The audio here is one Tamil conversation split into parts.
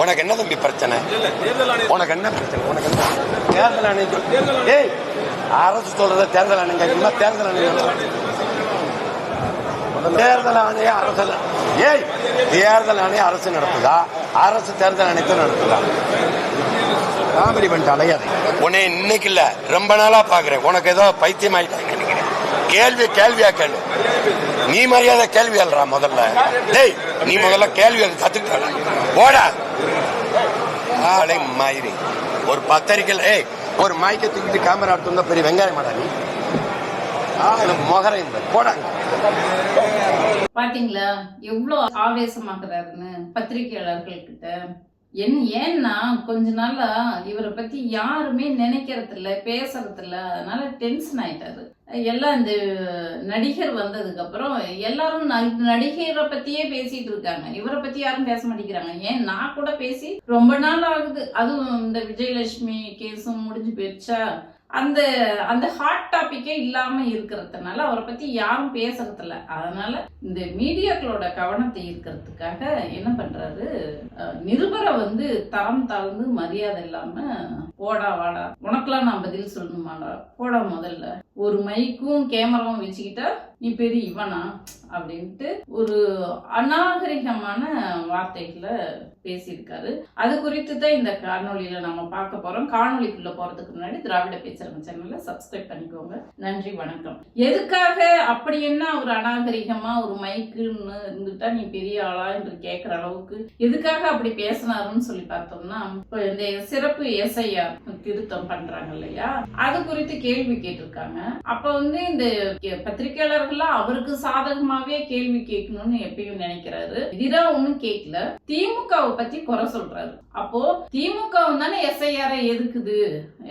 உனக்கு என்ன தம்பி பிரச்சனை? உனக்கு என்ன பிரச்சனை? உனக்கு என்ன? தேர்தல் ஆணையம் ஏய் அரசு சொல்றத தேர்தல் ஆணையம் கேட்கணுமா தேர்தல் ஆணையம் தேர்தல் ஆணையம் அரசு ஏய் தேர்தல் ஆணையம் அரசு நடத்துதா? அரசு தேர்தல் ஆணையத்தை நடத்துதா? காமெடி பண்ணிட்டு அலையாது. உன்னை இன்னைக்கு இல்ல ரொம்ப நாளா பாக்குறேன். உனக்கு ஏதோ பைத்தியம் ஆயிட்டாங்க நினைக்கிறேன். கேள்வி கேள்வியா கேள்வி நீ மரியாதை கேள்வி அல்றா முதல்ல. டேய் நீ முதல்ல கேள்வி கத்துக்கிட்ட ஓடா ஆளை மாயிரி. ஒரு பத்திரிக்கையில் ஏய் ஒரு மாய்க்க தூக்கிட்டு கேமரா எடுத்து பெரிய வெங்காயம் மாடா நீ. ஆளு போடாங்க பாத்தீங்களா? எவ்வளவு ஆவேசமாக்குறாருன்னு பத்திரிகையாளர்கள் கிட்ட என் ஏன்னா கொஞ்ச நாளா இவரை பத்தி யாருமே நினைக்கிறது இல்ல பேசுறது இல்ல அதனால டென்ஷன் ஆயிட்டாரு. எல்லாம் இந்த நடிகர் வந்ததுக்கு அப்புறம் எல்லாரும் ந- நடிகரை பத்தியே பேசிட்டு இருக்காங்க. இவரை பத்தி யாரும் பேச மாட்டேங்கிறாங்க. ஏன் நான் கூட பேசி ரொம்ப நாள் ஆகுது. அதுவும் இந்த விஜயலட்சுமி கேஸும் முடிஞ்சு போயிடுச்சா? அந்த அந்த ஹாட் டாப்பிக்கே இல்லாம இருக்கிறதுனால அவரை பத்தி யாரும் பேசுறதில்ல. அதனால இந்த மீடியாக்களோட கவனத்தை ஈர்க்கிறதுக்காக என்ன பண்றாரு? நிருபரை வந்து தரம் தாழ்ந்து மரியாதை இல்லாம போடா வாடா உனக்கெல்லாம் நான் பதில் சொல்லணுமாடா போடா முதல்ல. ஒரு மைக்கும் கேமராவும் வச்சுக்கிட்டா நீ பெரிய இவனா? அப்படின்ட்டு ஒரு அநாகரிகமான வார்த்தைகளை பேசியிருக்காரு. அது குறித்து தான் இந்த காணொலியில நம்ம பார்க்க போறோம். காணொலிக்குள்ள போறதுக்கு முன்னாடி திராவிட பேச்சரங்க சேனலை சப்ஸ்கிரைப் பண்ணிக்கோங்க. நன்றி வணக்கம். எதுக்காக அப்படி என்ன ஒரு அநாகரிகமா ஒரு மைக்குன்னு இருந்துட்டா நீ பெரிய ஆளா என்று கேட்கிற அளவுக்கு எதுக்காக அப்படி பேசினாருன்னு சொல்லி பார்த்தோம்னா இப்போ இந்த சிறப்பு எஸ்ஐஆர் திருத்தம் பண்றாங்க இல்லையா? அது குறித்து கேள்வி கேட்டிருக்காங்க. அப்ப வந்து இந்த பத்திரிகையாளர்கள்லாம் பத்திரிக்கையாளர்கள்லாம் அவருக்கு சாதகமாவே கேள்வி கேட்கணும்னு எப்பயும் நினைக்கிறாரு. எதிரா ஒண்ணும் கேட்கல. திமுகவை பத்தி குறை சொல்றாரு. அப்போ திமுக தானே எஸ்ஐஆர் எதுக்குது?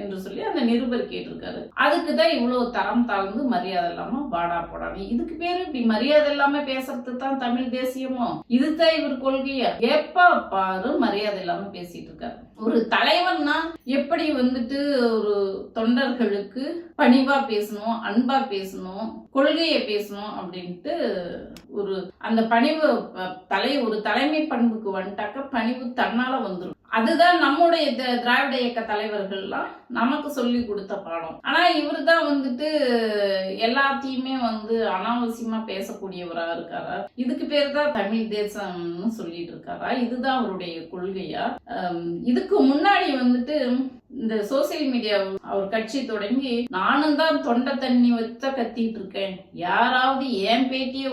என்று சொல்லி அந்த நிருபர் கேட்டிருக்காரு. அதுக்கு தான் இவ்வளோ தரம் தாழ்ந்து மரியாதை இல்லாம வாடா போடாது இதுக்கு பேரு இப்படி மரியாதை இல்லாம பேசுறது தான் தமிழ் தேசியமோ? இதுதான் இவர் கொள்கையா? எப்ப பாரு மரியாதை இல்லாம பேசிட்டு இருக்காரு. ஒரு தலைவன்னா எப்படி வந்துட்டு ஒரு தொண்டர்களுக்கு பணிவா பேசணும் அன்பா பேசணும் கொள்கையை பேசணும் அப்படின்ட்டு ஒரு அந்த பணிவு தலை ஒரு தலைமை பண்புக்கு வந்துட்டாக்க பணிவு தன்னால வந்துடும் அதுதான் நம்முடைய த- திராவிட இயக்க தலைவர்கள்லாம் நமக்கு சொல்லி கொடுத்த பாடம். ஆனா இவர் தான் வந்துட்டு எல்லாத்தையுமே வந்து அனாவசியமா பேசக்கூடியவரா இருக்காரா? இதுக்கு பேர் தான் தமிழ் தேசம்னு சொல்லிட்டு இருக்காரா? இதுதான் அவருடைய கொள்கையா? இதுக்கு முன்னாடி வந்துட்டு இந்த சோசியல் மீடியா அவர் கட்சி தொடங்கி நானும் தான் தொண்டை தண்ணி வச்சா கத்திட்டு இருக்கேன். யாராவது என் பேட்டியை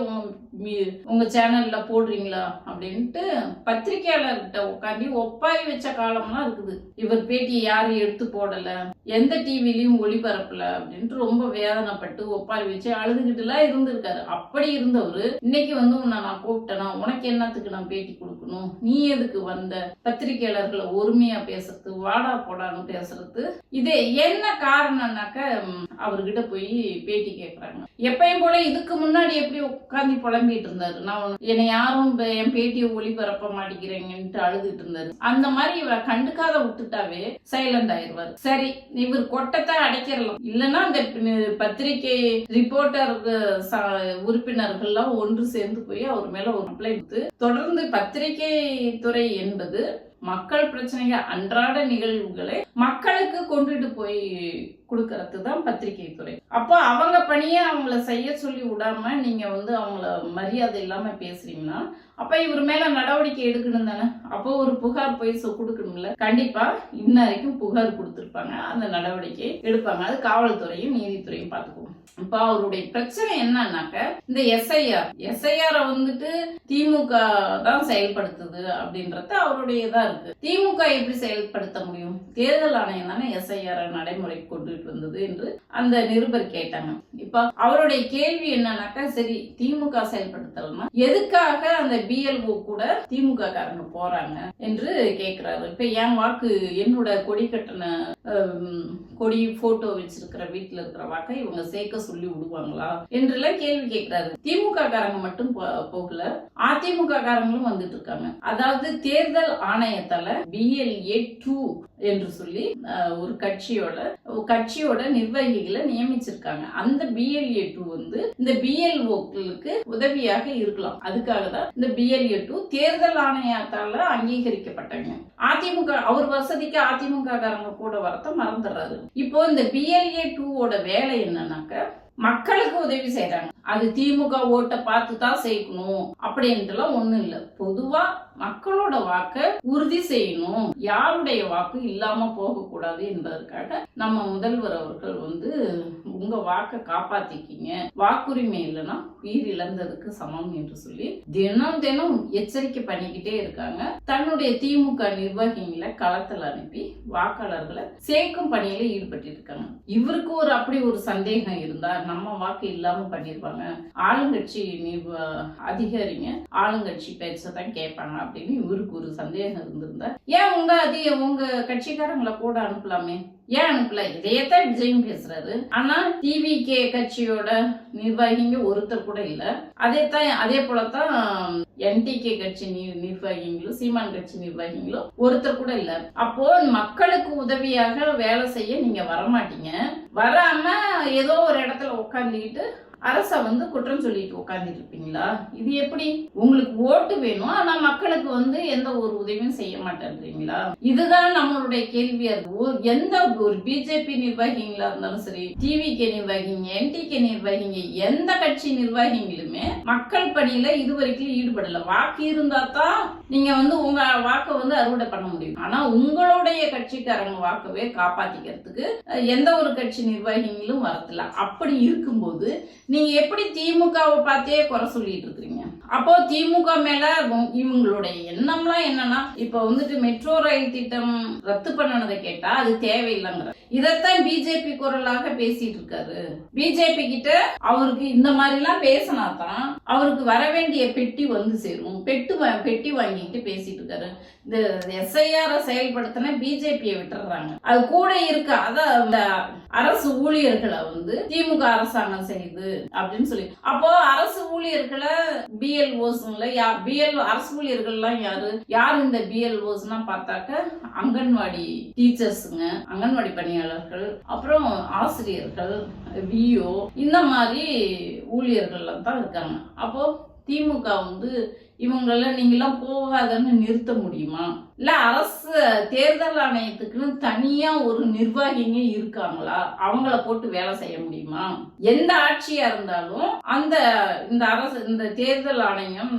உங்க மீ- சேனல்ல போடுறீங்களா? அப்படின்ட்டு பத்திரிக்கையாளர்கிட்ட உட்காந்து ஒப்பாய் வச்ச காலம்லாம் இருக்குது. இவர் பேட்டியை யாரும் எடுத்து போடல. எந்த டிவிலையும் ஒளிபரப்பல அப்படின்ட்டு ரொம்ப வேதனைப்பட்டு ஒப்பாய் வச்சு அழுதுகிட்டுலாம் இருந்திருக்காரு. அப்படி இருந்தவர் இன்னைக்கு வந்து உன்னை நான் கூப்பிட்டேனா உனக்கு என்னத்துக்கு நான் பேட்டி கொடுக்கணும்? நீ எதுக்கு வந்த? பத்திரிக்கையாளர்களை ஒருமையா பேசுறது வாடா போடான்னு பேசுறது. இது என்ன காரணம்னாக்க அவர்கிட்ட போய் பேட்டி கேட்கறாங்க எப்பயும் போல இதுக்கு முன்னாடி எப்படி உட்காந்து புலம்பிட்டு இருந்தாரு. நான் என்னை யாரும் என் பேட்டியை ஒளிபரப்ப மாட்டேங்கிறீங்கன்ட்டு அழுதுட்டு இருந்தாரு. அந்த மாதிரி இவரை கண்டுக்காத விட்டுட்டாவே சைலண்ட் ஆயிருவாரு. சரி இவர் கொட்டத்தை அடைக்கிறலாம். இல்லைன்னா இந்த பத்திரிகை ரிப்போர்ட்டர் உறுப்பினர்கள்லாம் ஒன்று சேர்ந்து போய் அவர் மேல ஒரு கம்ப்ளைண்ட் தொடர்ந்து பத்திரிகை துறை என்பது மக்கள் பிரச்சனைகள் அன்றாட நிகழ்வுகளை மக்கள் மக்களுக்கு கொண்டுட்டு போய் கொடுக்கறது தான் பத்திரிகை துறை அப்போ அவங்க பணியை அவங்கள செய்ய சொல்லி விடாம நீங்க வந்து அவங்கள மரியாதை இல்லாம பேசுறீங்கன்னா அப்ப இவர் மேல நடவடிக்கை எடுக்கணும் தானே? அப்போ ஒரு புகார் போய் சொ- கொடுக்கணும்ல. கண்டிப்பா இன்ன வரைக்கும் புகார் கொடுத்துருப்பாங்க. அந்த நடவடிக்கை எடுப்பாங்க. அது காவல்துறையும் நீதித்துறையும் பார்த்துக்குவோம் இப்போ அவருடைய பிரச்சனை என்னன்னாக்க இந்த எஸ்ஐஆர் எஸ்ஐஆரை வந்துட்டு திமுக தான் செயல்படுத்துது அப்படின்றது அவருடைய இதா இருக்கு. திமுக எப்படி செயல்படுத்த முடியும்? தேர்தல் ஆணையம் தானே எஸ்ஐஆர் நடைமுறை கொண்டுட்டு வந்தது என்று அந்த நிருபர் கேட்டாங்க. இப்ப அவருடைய கேள்வி என்னன்னாக்கா சரி திமுக செயல்படுத்தலாமா? எதுக்காக அந்த பிஎல்ஓ கூட திமுக காரங்க போறாங்க என்று கேக்குறாரு. இப்ப என் வாக்கு என்னோட கொடி கட்டண கொடி போட்டோ வச்சிருக்கிற வீட்டுல இருக்கிற வாக்கை இவங்க சேர்க்க சொல்லி விடுவாங்களா என்றெல்லாம் கேள்வி கேட்கிறாரு திமுக காரங்க மட்டும் போ- போகல. அதிமுக காரங்களும் வந்துட்டு இருக்காங்க. அதாவது தேர்தல் ஆணையத்தால பிஎல்ஏ டூ என்று சொல்லி ஒரு கட்சியோட கட்சியோட நிர்வாகிகளை நியமிச்சிருக்காங்க. அந்த பிஎல்ஏ டூ வந்து இந்த பிஎல்ஓக்களுக்கு உதவியாக இருக்கலாம். அதுக்காக தான் இந்த பிஎல்ஏ டூ தேர்தல் ஆணையத்தால அங்கீகரிக்கப்பட்டாங்க. அதிமுக அவர் வசதிக்கு அதிமுக காரங்க கூட வரத்த மறந்துடுறாரு இப்போ இந்த பிஎல்ஏ டூவோட வேலை என்னன்னாக்க மக்களுக்கு உதவி செய்றாங்க. அது திமுக ஓட்டை பார்த்து தான் சேர்க்கணும் அப்படின்ட்டுலாம் ஒண்ணும் இல்லை. பொதுவா மக்களோட வாக்கை உறுதி செய்யணும். யாருடைய வாக்கு இல்லாம போகக்கூடாது என்பதற்காக நம்ம முதல்வர் அவர்கள் வந்து உங்க வாக்கை காப்பாத்திக்கிங்க. வாக்குரிமை இல்லைன்னா உயிர் இழந்ததுக்கு சமம் என்று சொல்லி தினம் தினம் எச்சரிக்கை பண்ணிக்கிட்டே இருக்காங்க. தன்னுடைய திமுக நிர்வாகிகளை களத்தில் அனுப்பி வாக்காளர்களை சேர்க்கும் பணியில ஈடுபட்டு இருக்காங்க இவருக்கு ஒரு அப்படி ஒரு சந்தேகம் இருந்தா நம்ம வாக்கு இல்லாம பண்ணிருப்பாங்க. ஆளுங்கட்சி நீ அதிகாரிங்க. ஆளுங்கட்சி பேச்சை தான் கேட்பாங்க அப்படின்னு இவருக்கு ஒரு சந்தேகம் இருந்திருந்தா. ஏன் உங்க அதிக உங்க கட்சிக்காரங்களை கூட அனுப்பலாமே? ஏன் அனுப்பல? இதையத்தான் விஜயும் பேசுறாரு. ஆனா டிவிகே கட்சியோட நிர்வாகிங்க ஒருத்தர் கூட இல்ல. அதே தான் அதே போலதான் என்டிகே கட்சி நிர்வாகிங்களும் நிர்வாகிகளும் சீமான் கட்சி நிர்வாகிங்களும் ஒருத்தர் கூட இல்ல. அப்போ மக்களுக்கு உதவியாக வேலை செய்ய நீங்க வரமாட்டீங்க. வராம ஏதோ ஒரு இடத்துல உட்காந்துக்கிட்டு அரச வந்து குற்றம் சொல்லிட்டு உட்கார்ந்துட்டு இருப்பீங்களா? இது எப்படி? உங்களுக்கு ஓட்டு வேணும் ஆனா மக்களுக்கு வந்து எந்த ஒரு உதவியும் செய்ய மாட்டேன்றீங்களா? இதுதான் நம்மளுடைய கேள்வியா இருக்கு. எந்த ஒரு பிஜேபி நிர்வாகிங்களா இருந்தாலும் சரி டிவிகே நிர்வாகிங்க என்டிகே நிர்வாகிங்க எந்த கட்சி நிர்வாகிகளுமே மக்கள் பணியில இதுவரைக்கும் ஈடுபடல. வாக்கு இருந்தா தான் நீங்க வந்து உங்க வாக்கை வந்து அறுவடை பண்ண முடியும். ஆனா உங்களுடைய கட்சிக்காரங்க வாக்கவே காப்பாத்திக்கிறதுக்கு எந்த ஒரு கட்சி நிர்வாகிகளும் வரதில்ல. அப்படி இருக்கும்போது நீங்க எப்படி திமுகவை பார்த்தே குறை சொல்லிட்டு இருக்கிறீங்க? அப்போ திமுக மேல இவங்களுடைய எண்ணம்லாம் என்னன்னா இப்ப வந்துட்டு மெட்ரோ ரயில் திட்டம் ரத்து பண்ணனதை கேட்டா அது தேவையில்லைங்கிற. இதைத்தான் பிஜேபி குரலாக பேசிட்டு இருக்காரு. பிஜேபி கிட்ட அவருக்கு இந்த மாதிரி எல்லாம் பேசினா தான் அவருக்கு வர வேண்டிய பெட்டி வந்து சேரும். பெட்டு பெட்டி வாங்கிட்டு பேசிட்டு இருக்காரு. இந்த எஸ்ஐஆர் செயல்படுத்தின பிஜேபியை விட்டுறாங்க. அது கூட இருக்க அதான் அந்த அரசு ஊழியர்களை வந்து திமுக அரசாங்கம் செய்யுது அப்படின்னு சொல்லி. அப்போ அரசு ஊழியர்களை பிஎல்ஓஸ்ங்கள யார் பிஎல் அரசு ஊழியர்கள்லாம் யாரு? யார் இந்த பிஎல்ஓஸ்னா பார்த்தாக்க? அங்கன்வாடி டீச்சர்ஸுங்க அங்கன்வாடி பணியாளர்கள் அப்புறம் ஆசிரியர்கள் விஓ இந்த மாதிரி ஊழியர்கள்லாம் தான் இருக்காங்க. அப்போ திமுக வந்து இவங்கள நீங்களாம் போகாதன்னு நிறுத்த முடியுமா? இல்ல அரசு தேர்தல் ஆணையத்துக்குன்னு தனியா ஒரு நிர்வாகிங்க இருக்காங்களா? அவங்கள போட்டு வேலை செய்ய முடியுமா? எந்த ஆட்சியா இருந்தாலும் அந்த இந்த அரசு இந்த தேர்தல் ஆணையம்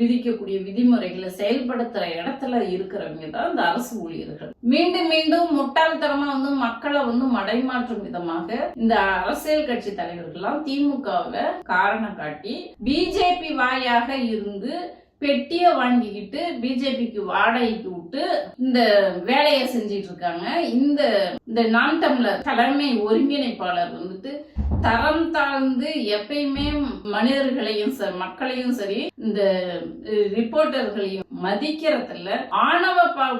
விதிக்கக்கூடிய விதிமுறைகளை செயல்படுத்துற இடத்துல இருக்கிறவங்க தான் இந்த அரசு ஊழியர்கள். மீண்டும் மீண்டும் முட்டாள்தனமா வந்து மக்களை வந்து மடைமாற்றும் விதமாக இந்த அரசியல் கட்சி தலைவர்கள்லாம் திமுகவை காரணம் காட்டி பிஜேபி வாயாக இருந்து பெட்டியை வாங்கிக்கிட்டு பிஜேபிக்கு வாடகைக்கு விட்டு இந்த வேலையை செஞ்சிட்டு இருக்காங்க இந்த இந்த நான் டம்ளர் தலைமை ஒருங்கிணைப்பாளர் வந்துட்டு தரம் தாழ்ந்து எப்பயுமே மனிதர்களையும் ச- மக்களையும் சரி இந்த ரிப்போர்ட்டர்களையும் மதிக்கிறதுல ஆணவ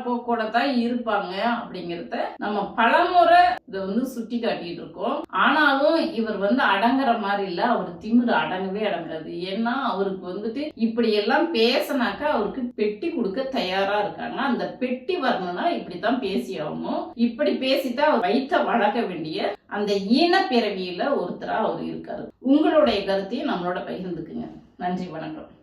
போக்கோட தான் இருப்பாங்க அப்படிங்கறத நம்ம பலமுறை இதை வந்து சுட்டி காட்டிட்டு இருக்கோம். ஆனாலும் இவர் வந்து அடங்குற மாதிரி இல்ல. அவர் திமிரு அடங்கவே அடங்காது. ஏன்னா அவருக்கு வந்துட்டு இப்படி எல்லாம் பேசினாக்கா அவருக்கு பெட்டி கொடுக்க தயாரா இருக்காங்க. அந்த பெட்டி வரணும்னா இப்படித்தான் பேசி ஆகணும். இப்படி பேசித்தான் அவர் வைத்த வளர்க்க வேண்டிய அந்த ஈன பிறவியில ஒருத்தரா அவர் இருக்காரு. உங்களுடைய கருத்தையும் நம்மளோட பகிர்ந்துக்குங்க. நன்றி வணக்கம்.